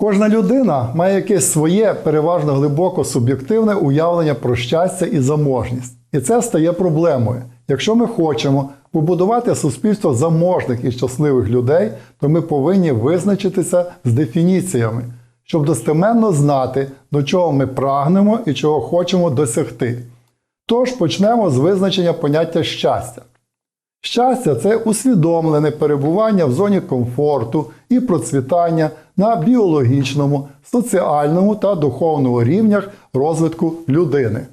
Кожна людина має якесь своє переважно глибоко суб'єктивне уявлення про щастя і заможність. І це стає проблемою. Якщо ми хочемо побудувати суспільство заможних і щасливих людей, то ми повинні визначитися з дефініціями, щоб достеменно знати, до чого ми прагнемо і чого хочемо досягти. Тож почнемо з визначення поняття щастя. Щастя це усвідомлене перебування в зоні комфорту і процвітання на біологічному, соціальному та духовному рівнях розвитку людини.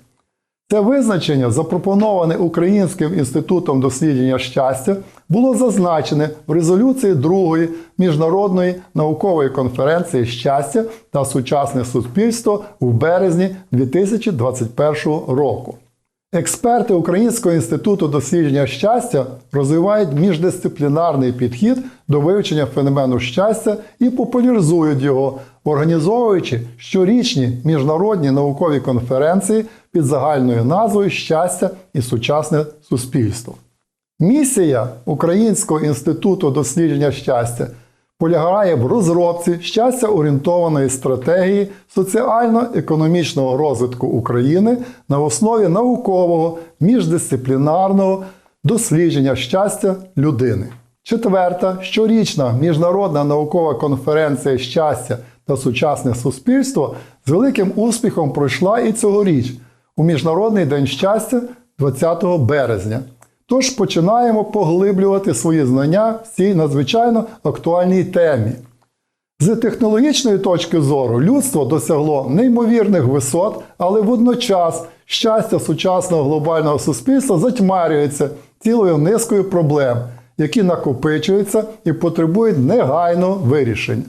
Це визначення, запропоноване Українським інститутом дослідження щастя, було зазначене в резолюції другої міжнародної наукової конференції щастя та сучасне суспільство у березні 2021 року. Експерти Українського інституту дослідження щастя розвивають міждисциплінарний підхід до вивчення феномену щастя і популяризують його, організовуючи щорічні міжнародні наукові конференції під загальною назвою Щастя і сучасне суспільство. Місія Українського інституту дослідження щастя полягає в розробці щастя орієнтованої стратегії соціально-економічного розвитку України на основі наукового міждисциплінарного дослідження щастя людини. Четверта щорічна міжнародна наукова конференція щастя та сучасне суспільство з великим успіхом пройшла і цьогоріч у Міжнародний день щастя 20 березня. Тож починаємо поглиблювати свої знання в цій надзвичайно актуальній темі. З технологічної точки зору людство досягло неймовірних висот, але водночас щастя сучасного глобального суспільства затьмарюється цілою низкою проблем, які накопичуються і потребують негайного вирішення.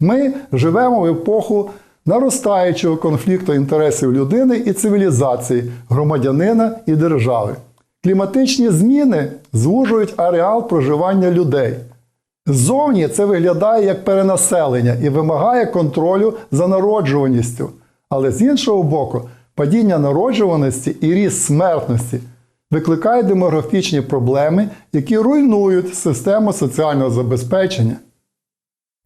Ми живемо в епоху наростаючого конфлікту інтересів людини і цивілізації, громадянина і держави. Кліматичні зміни звужують ареал проживання людей. Ззовні це виглядає як перенаселення і вимагає контролю за народжуваністю. Але з іншого боку, падіння народжуваності і ріст смертності викликають демографічні проблеми, які руйнують систему соціального забезпечення.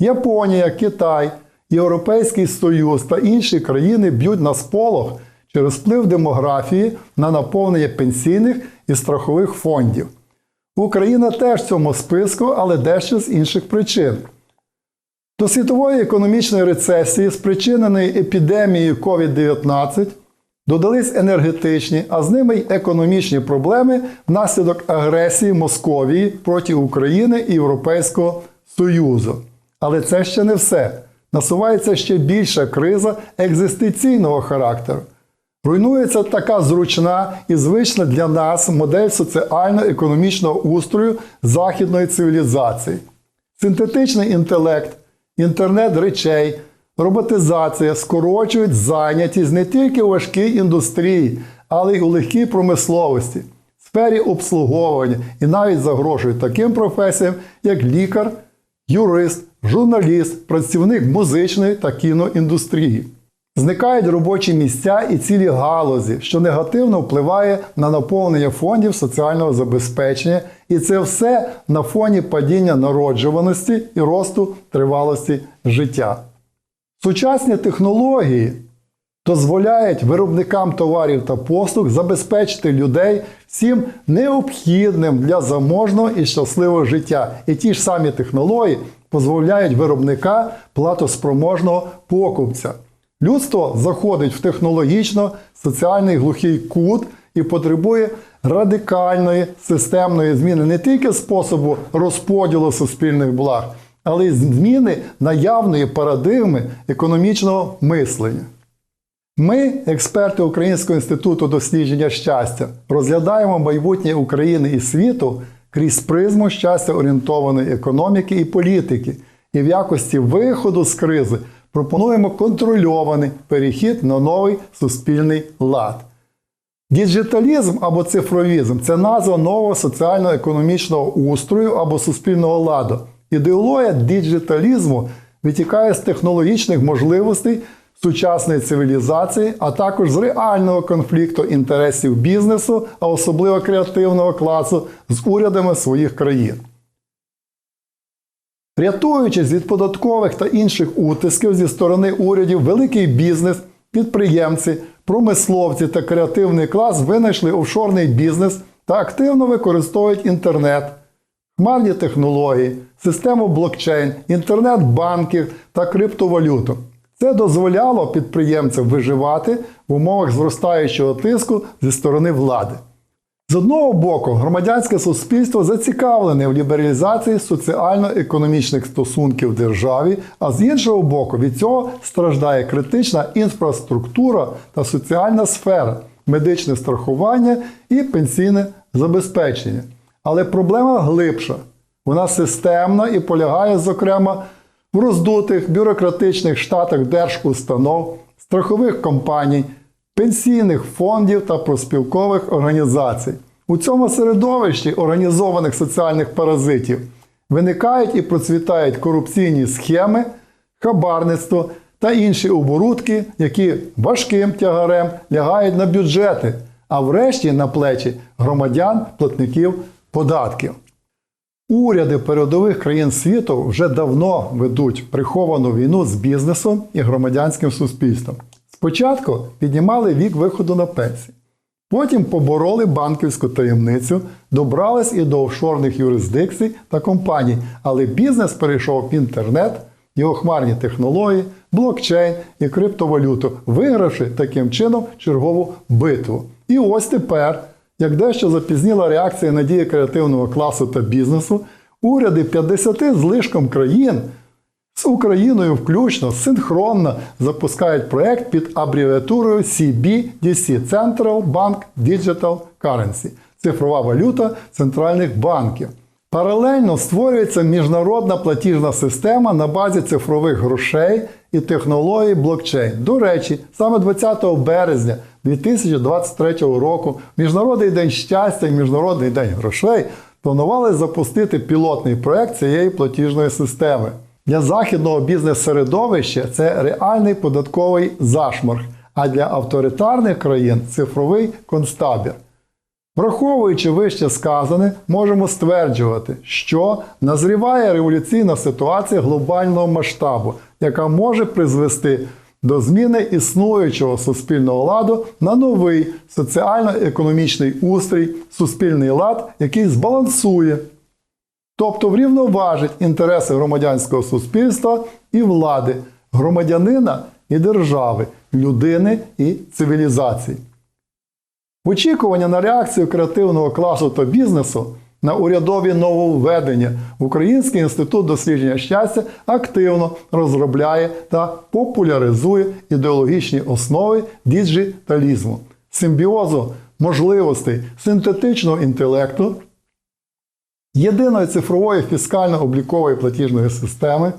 Японія, Китай, Європейський Союз та інші країни б'ють на сполох через вплив демографії на наповнення пенсійних і страхових фондів. Україна теж в цьому списку, але дещо з інших причин. До світової економічної рецесії, спричиненої епідемією COVID-19, додались енергетичні, а з ними й економічні проблеми внаслідок агресії Московії проти України і Європейського Союзу. Але це ще не все. Насувається ще більша криза екзистенційного характеру. Руйнується така зручна і звична для нас модель соціально-економічного устрою західної цивілізації. Синтетичний інтелект, інтернет речей, роботизація скорочують зайнятість не тільки у важкій індустрії, але й у легкій промисловості, сфері обслуговування і навіть загрожують таким професіям, як лікар, юрист, журналіст, працівник музичної та кіноіндустрії. Зникають робочі місця і цілі галузі, що негативно впливає на наповнення фондів соціального забезпечення, і це все на фоні падіння народжуваності і росту тривалості життя. Сучасні технології дозволяють виробникам товарів та послуг забезпечити людей всім необхідним для заможного і щасливого життя. І ті ж самі технології дозволяють виробника платоспроможного покупця. Людство заходить в технологічно соціальний глухий кут і потребує радикальної системної зміни не тільки способу розподілу суспільних благ, але й зміни наявної парадигми економічного мислення. Ми, експерти Українського інституту дослідження щастя, розглядаємо майбутнє України і світу крізь призму щастя орієнтованої економіки і політики, і в якості виходу з кризи пропонуємо контрольований перехід на новий суспільний лад. Діджиталізм або цифровізм це назва нового соціально-економічного устрою або суспільного ладу. Ідеологія діджиталізму витікає з технологічних можливостей сучасної цивілізації, а також з реального конфлікту інтересів бізнесу, а особливо креативного класу з урядами своїх країн. Рятуючись від податкових та інших утисків зі сторони урядів, великий бізнес, підприємці, промисловці та креативний клас винайшли офшорний бізнес та активно використовують інтернет, хмарні технології, систему блокчейн, інтернет-банків та криптовалюту. Це дозволяло підприємцям виживати в умовах зростаючого тиску зі сторони влади. З одного боку, громадянське суспільство зацікавлене в лібералізації соціально-економічних стосунків в державі, а з іншого боку, від цього страждає критична інфраструктура та соціальна сфера, медичне страхування і пенсійне забезпечення. Але проблема глибша. Вона системна і полягає, зокрема, в роздутих бюрократичних штатах держустанов, страхових компаній, пенсійних фондів та проспілкових організацій. У цьому середовищі організованих соціальних паразитів виникають і процвітають корупційні схеми, хабарництво та інші оборудки, які важким тягарем лягають на бюджети, а врешті на плечі громадян, платників податків. Уряди передових країн світу вже давно ведуть приховану війну з бізнесом і громадянським суспільством. Спочатку піднімали вік виходу на пенсію, потім побороли банківську таємницю, добрались і до офшорних юрисдикцій та компаній, але бізнес перейшов в інтернет, його хмарні технології, блокчейн і криптовалюту, вигравши таким чином чергову битву. І ось тепер. Як дещо запізніла реакція на дії креативного класу та бізнесу, уряди 50 з лишком країн з Україною включно синхронно запускають проект під абревіатурою CBDC – Central Bank Digital Currency – цифрова валюта центральних банків. Паралельно створюється міжнародна платіжна система на базі цифрових грошей і технологій блокчейн. До речі, саме 20 березня 2023 року Міжнародний день щастя і Міжнародний день грошей планували запустити пілотний проект цієї платіжної системи. Для західного бізнес-середовища це реальний податковий зашморг, а для авторитарних країн цифровий концтабір. Враховуючи вище сказане, можемо стверджувати, що назріває революційна ситуація глобального масштабу, яка може призвести до зміни існуючого суспільного ладу на новий соціально-економічний устрій, суспільний лад, який збалансує, тобто врівноважить інтереси громадянського суспільства і влади, громадянина і держави, людини і цивілізації. Очікування на реакцію креативного класу та бізнесу на урядові нововведення Український інститут дослідження щастя активно розробляє та популяризує ідеологічні основи діджиталізму, симбіозу можливостей синтетичного інтелекту, єдиної цифрової фіскально-облікової платіжної системи,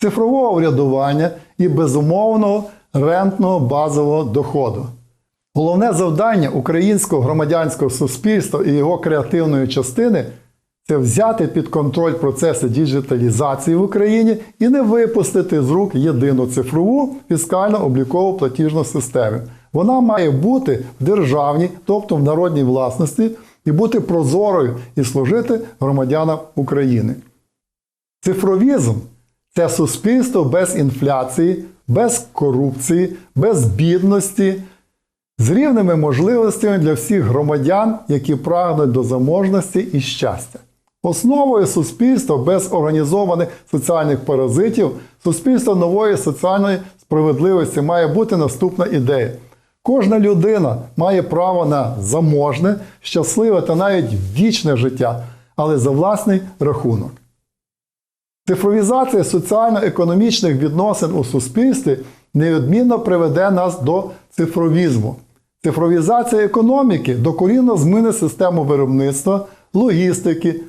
цифрового врядування і безумовного рентного базового доходу. Головне завдання українського громадянського суспільства і його креативної частини це взяти під контроль процеси діджиталізації в Україні і не випустити з рук єдину цифрову фіскально-облікову платіжну систему. Вона має бути в державній, тобто в народній власності, і бути прозорою і служити громадянам України. Цифровізм це суспільство без інфляції, без корупції, без бідності з рівними можливостями для всіх громадян, які прагнуть до заможності і щастя. Основою суспільства без організованих соціальних паразитів, суспільства нової соціальної справедливості має бути наступна ідея. Кожна людина має право на заможне, щасливе та навіть вічне життя, але за власний рахунок. Цифровізація соціально-економічних відносин у суспільстві неодмінно приведе нас до цифровізму. Цифровізація економіки докорінно змінить систему виробництва, логістики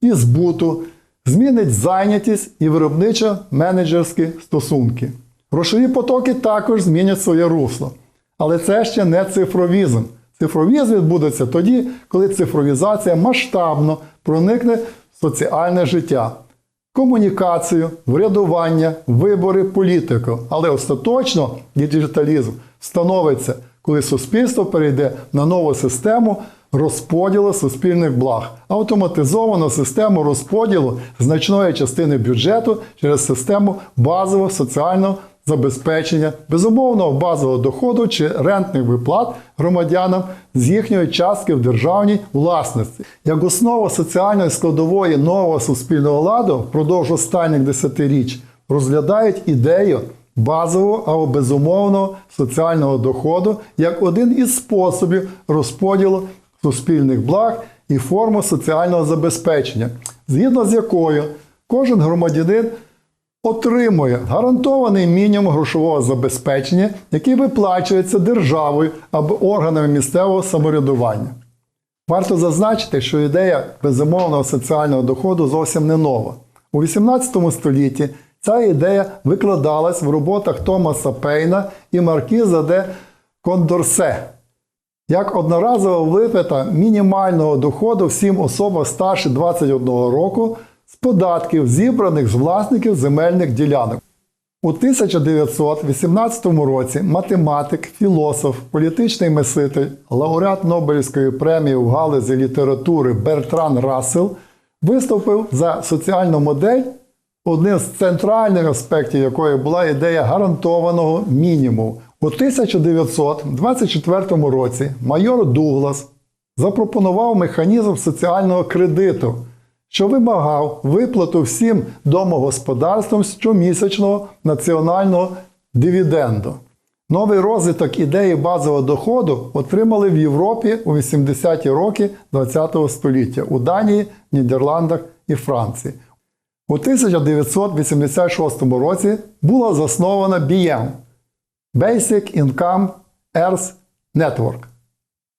і збуту, змінить зайнятість і виробничо-менеджерські стосунки. Грошові потоки також змінять своє русло. Але це ще не цифровізм. Цифровізм відбудеться тоді, коли цифровізація масштабно проникне в соціальне життя, комунікацію, врядування, вибори, політику. Але остаточно діджиталізм становиться, коли суспільство перейде на нову систему розподілу суспільних благ, автоматизовану систему розподілу значної частини бюджету через систему базового соціального забезпечення, безумовного базового доходу чи рентних виплат громадянам з їхньої частки в державній власності. Як основа соціальної складової нового суспільного ладу впродовж останніх десятиріч розглядають ідею базового або безумовного соціального доходу як один із способів розподілу суспільних благ і форму соціального забезпечення, згідно з якою кожен громадянин отримує гарантований мінімум грошового забезпечення, який виплачується державою або органами місцевого самоврядування. Варто зазначити, що ідея безумовного соціального доходу зовсім не нова. У XVIII столітті ця ідея викладалась в роботах Томаса Пейна і Маркіза де Кондорсе як одноразова виплата мінімального доходу всім особам старше 21 року податків, зібраних з власників земельних ділянок. У 1918 році математик, філософ, політичний мислитель, лауреат Нобелівської премії в галузі літератури Бертран Рассел виступив за соціальну модель, одним з центральних аспектів якої була ідея гарантованого мінімуму. У 1924 році майор Дуглас запропонував механізм соціального кредиту, що вимагав виплату всім домогосподарствам щомісячного національного дивіденду. Новий розвиток ідеї базового доходу отримали в Європі у 80-ті роки ХХ століття у Данії, Нідерландах і Франції. У 1986 році була заснована BM – Basic Income Earth Network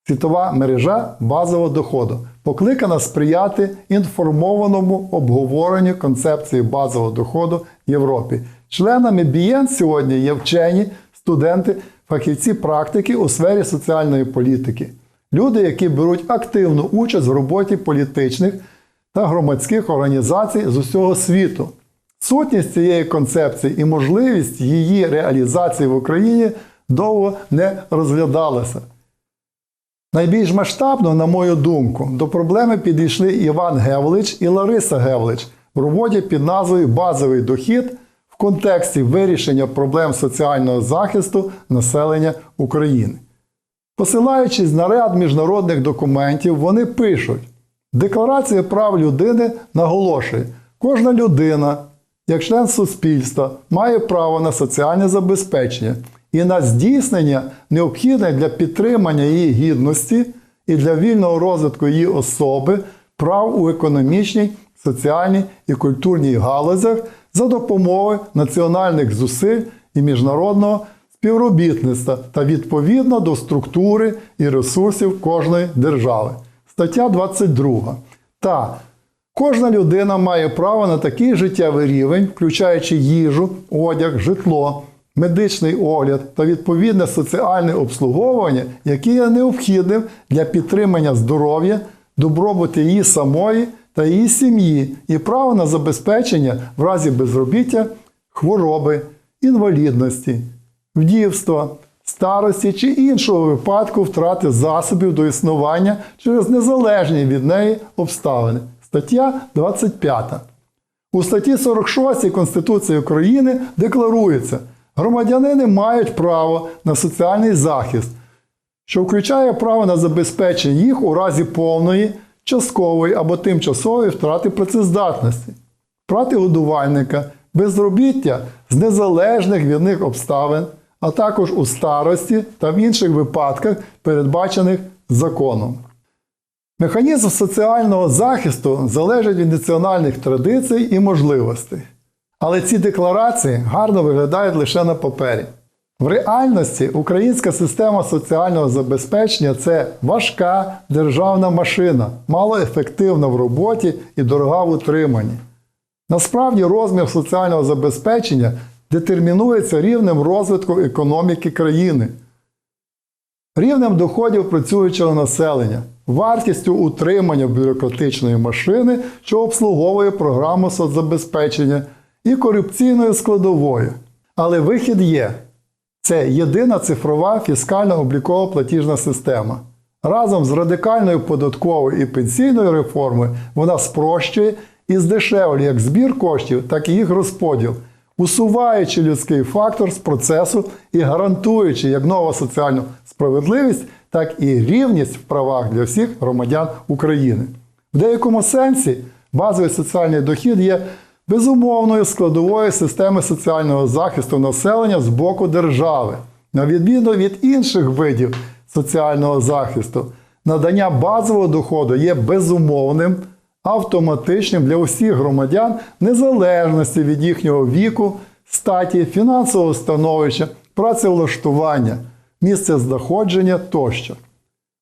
світова мережа базового доходу, покликана сприяти інформованому обговоренню концепції базового доходу в Європі. Членами БІЄН сьогодні є вчені, студенти, фахівці практики у сфері соціальної політики, люди, які беруть активну участь в роботі політичних та громадських організацій з усього світу. Сутність цієї концепції і можливість її реалізації в Україні довго не розглядалася. Найбільш масштабно, на мою думку, до проблеми підійшли Іван Гевлич і Лариса Гевлич в роботі під назвою Базовий дохід в контексті вирішення проблем соціального захисту населення України. Посилаючись на ряд міжнародних документів, вони пишуть: Декларація прав людини наголошує, кожна людина, як член суспільства, має право на соціальне забезпечення і на здійснення необхідне для підтримання її гідності і для вільного розвитку її особи, прав у економічній, соціальній і культурній галузях за допомогою національних зусиль і міжнародного співробітництва та відповідно до структури і ресурсів кожної держави. Стаття 22. Та Кожна людина має право на такий життєвий рівень, включаючи їжу, одяг, житло, медичний огляд та відповідне соціальне обслуговування, яке є необхідним для підтримання здоров'я, добробуту її самої та її сім'ї, і право на забезпечення в разі безробіття, хвороби, інвалідності, вдівства, старості чи іншого випадку втрати засобів до існування через незалежні від неї обставини. Стаття 25. У статті 46 Конституції України декларується, громадянини мають право на соціальний захист, що включає право на забезпечення їх у разі повної, часткової або тимчасової втрати працездатності, втрати годувальника, безробіття з незалежних від них обставин, а також у старості та в інших випадках, передбачених законом. Механізм соціального захисту залежить від національних традицій і можливостей. Але ці декларації гарно виглядають лише на папері. В реальності українська система соціального забезпечення це важка державна машина, малоефективна в роботі і дорога в утриманні. Насправді розмір соціального забезпечення детермінується рівнем розвитку економіки країни, рівнем доходів працюючого населення, вартістю утримання бюрократичної машини, що обслуговує програму соцзабезпечення, і корупційною складовою. Але вихід є. Це єдина цифрова фіскально-облікова платіжна система. Разом з радикальною податковою і пенсійною реформою вона спрощує і здешевлює як збір коштів, так і їх розподіл, усуваючи людський фактор з процесу і гарантуючи як нову соціальну справедливість, так і рівність в правах для всіх громадян України. В деякому сенсі базовий соціальний дохід є безумовною складовою системи соціального захисту населення з боку держави. На відміну від інших видів соціального захисту, надання базового доходу є безумовним, автоматичним для усіх громадян незалежності від їхнього віку, статі, фінансового становища, працевлаштування, місця знаходження тощо.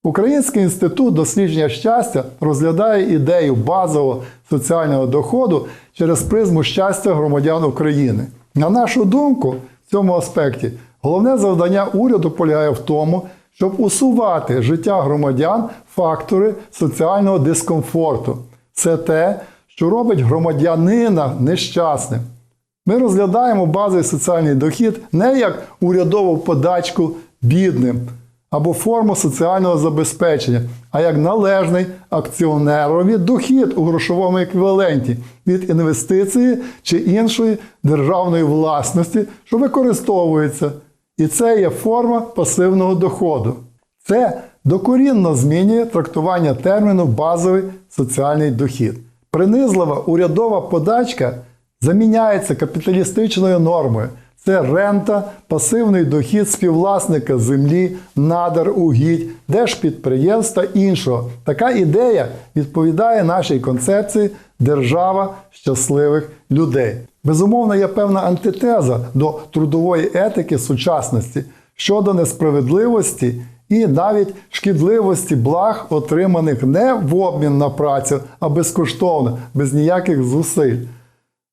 Український інститут дослідження щастя розглядає ідею базового соціального доходу через призму щастя громадян України. На нашу думку, в цьому аспекті головне завдання уряду полягає в тому, щоб усувати життя громадян фактори соціального дискомфорту. Це те, що робить громадянина нещасним. Ми розглядаємо базовий соціальний дохід не як урядову подачку бідним або форму соціального забезпечення, а як належний акціонерові дохід у грошовому еквіваленті від інвестиції чи іншої державної власності, що використовується. І це є форма пасивного доходу. Це докорінно змінює трактування терміну базовий соціальний дохід. Принизлива урядова подачка заміняється капіталістичною нормою. Це рента, пасивний дохід співвласника землі, надар, угідь, держпідприємств та іншого. Така ідея відповідає нашій концепції держава щасливих людей. Безумовно, є певна антитеза до трудової етики сучасності щодо несправедливості і навіть шкідливості благ, отриманих не в обмін на працю, а безкоштовно, без ніяких зусиль.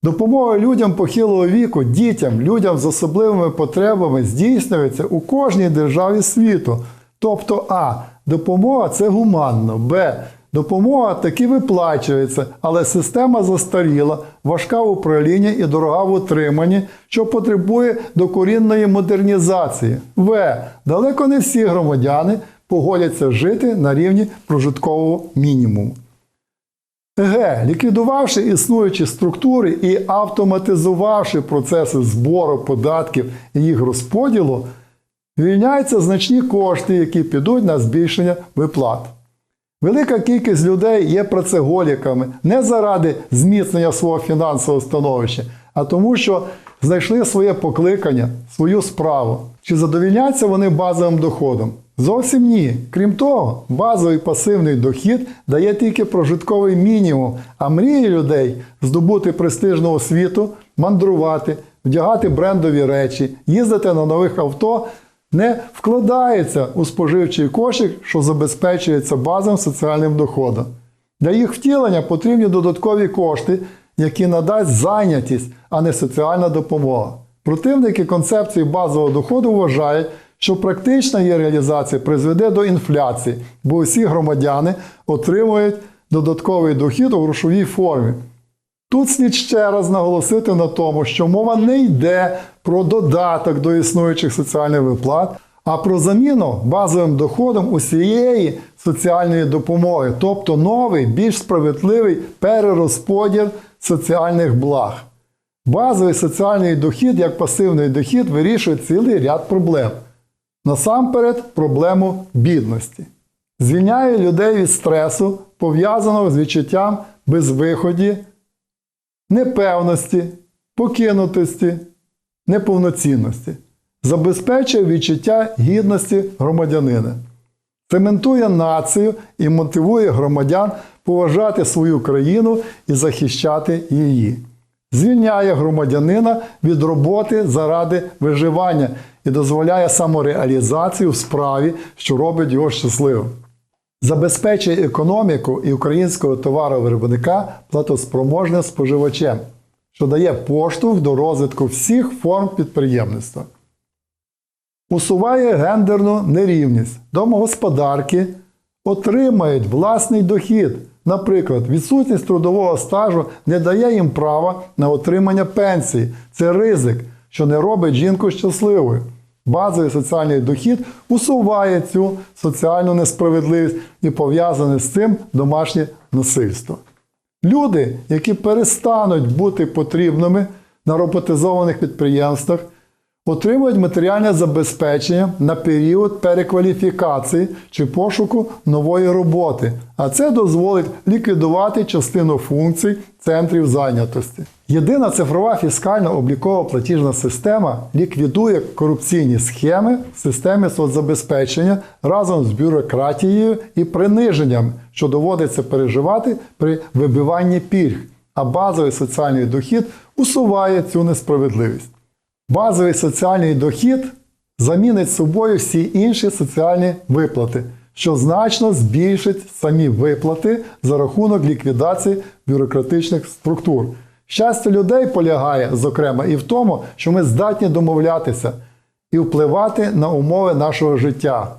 Допомога людям похилого віку, дітям, людям з особливими потребами здійснюється у кожній державі світу. Тобто, А. Допомога це гуманно, Б. Допомога таки виплачується, але система застаріла, важка в управлінні і дорога в утриманні, що потребує докорінної модернізації. В. Далеко не всі громадяни погодяться жити на рівні прожиткового мінімуму. Г. Ліквідувавши існуючі структури і автоматизувавши процеси збору податків і їх розподілу, вільняються значні кошти, які підуть на збільшення виплат. Велика кількість людей є працеголіками не заради зміцнення свого фінансового становища, а тому, що знайшли своє покликання, свою справу. Чи задовільняться вони базовим доходом? Зовсім ні. Крім того, базовий пасивний дохід дає тільки прожитковий мінімум, а мрії людей здобути престижну освіту, мандрувати, вдягати брендові речі, їздити на нових авто не вкладається у споживчий кошик, що забезпечується базовим соціальним доходом. Для їх втілення потрібні додаткові кошти, які надасть зайнятість, а не соціальна допомога. Противники концепції базового доходу вважають, що практична її реалізація призведе до інфляції, бо усі громадяни отримують додатковий дохід у грошовій формі. Тут слід ще раз наголосити на тому, що мова не йде про додаток до існуючих соціальних виплат, а про заміну базовим доходом усієї соціальної допомоги, тобто новий, більш справедливий перерозподіл соціальних благ. Базовий соціальний дохід як пасивний дохід вирішує цілий ряд проблем. Насамперед, проблему бідності. Звільняє людей від стресу, пов'язаного з відчуттям безвиході, непевності, покинутості, неповноцінності, забезпечує відчуття гідності громадянина, цементує націю і мотивує громадян поважати свою країну і захищати її. Звільняє громадянина від роботи заради виживання і дозволяє самореалізацію в справі, що робить його щасливим. Забезпечує економіку і українського товаровиробника платоспроможним споживачем, що дає поштовх до розвитку всіх форм підприємництва. Усуває гендерну нерівність. Домогосподарки отримають власний дохід. Наприклад, відсутність трудового стажу не дає їм права на отримання пенсії. Це ризик, що не робить жінку щасливою. Базовий соціальний дохід усуває цю соціальну несправедливість і пов'язане з цим домашнє насильство. Люди, які перестануть бути потрібними на роботизованих підприємствах, отримують матеріальне забезпечення на період перекваліфікації чи пошуку нової роботи, а це дозволить ліквідувати частину функцій центрів зайнятості. Єдина цифрова фіскальна облікова платіжна система ліквідує корупційні схеми в системі соцзабезпечення разом з бюрократією і приниженням, що доводиться переживати при вибиванні пільг, а базовий соціальний дохід усуває цю несправедливість. Базовий соціальний дохід замінить собою всі інші соціальні виплати, що значно збільшить самі виплати за рахунок ліквідації бюрократичних структур. Щастя людей полягає, зокрема, і в тому, що ми здатні домовлятися і впливати на умови нашого життя.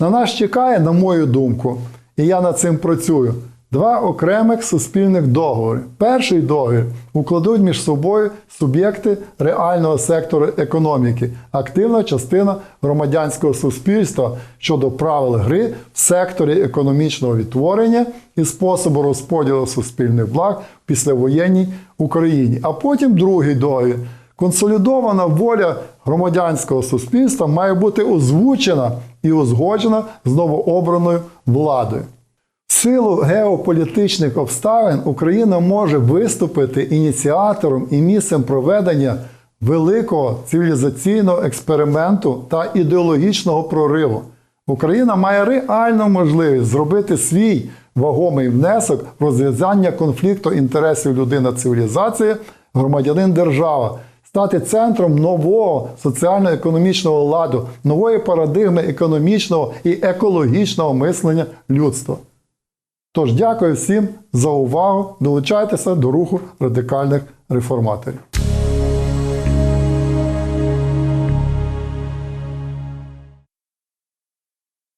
На нас чекає, на мою думку, і я над цим працюю. Два окремих суспільних договори. Перший договір укладуть між собою суб'єкти реального сектору економіки, активна частина громадянського суспільства щодо правил гри в секторі економічного відтворення і способу розподілу суспільних благ в післявоєнній Україні. А потім другий договір. Консолідована воля громадянського суспільства має бути озвучена і узгоджена з новообраною владою. Силу геополітичних обставин Україна може виступити ініціатором і місцем проведення великого цивілізаційного експерименту та ідеологічного прориву. Україна має реальну можливість зробити свій вагомий внесок в розв'язання конфлікту інтересів людина-цивілізація, громадянин-держава, стати центром нового соціально-економічного ладу, нової парадигми економічного і екологічного мислення людства. Тож дякую всім за увагу. Долучайтеся до руху радикальних реформаторів.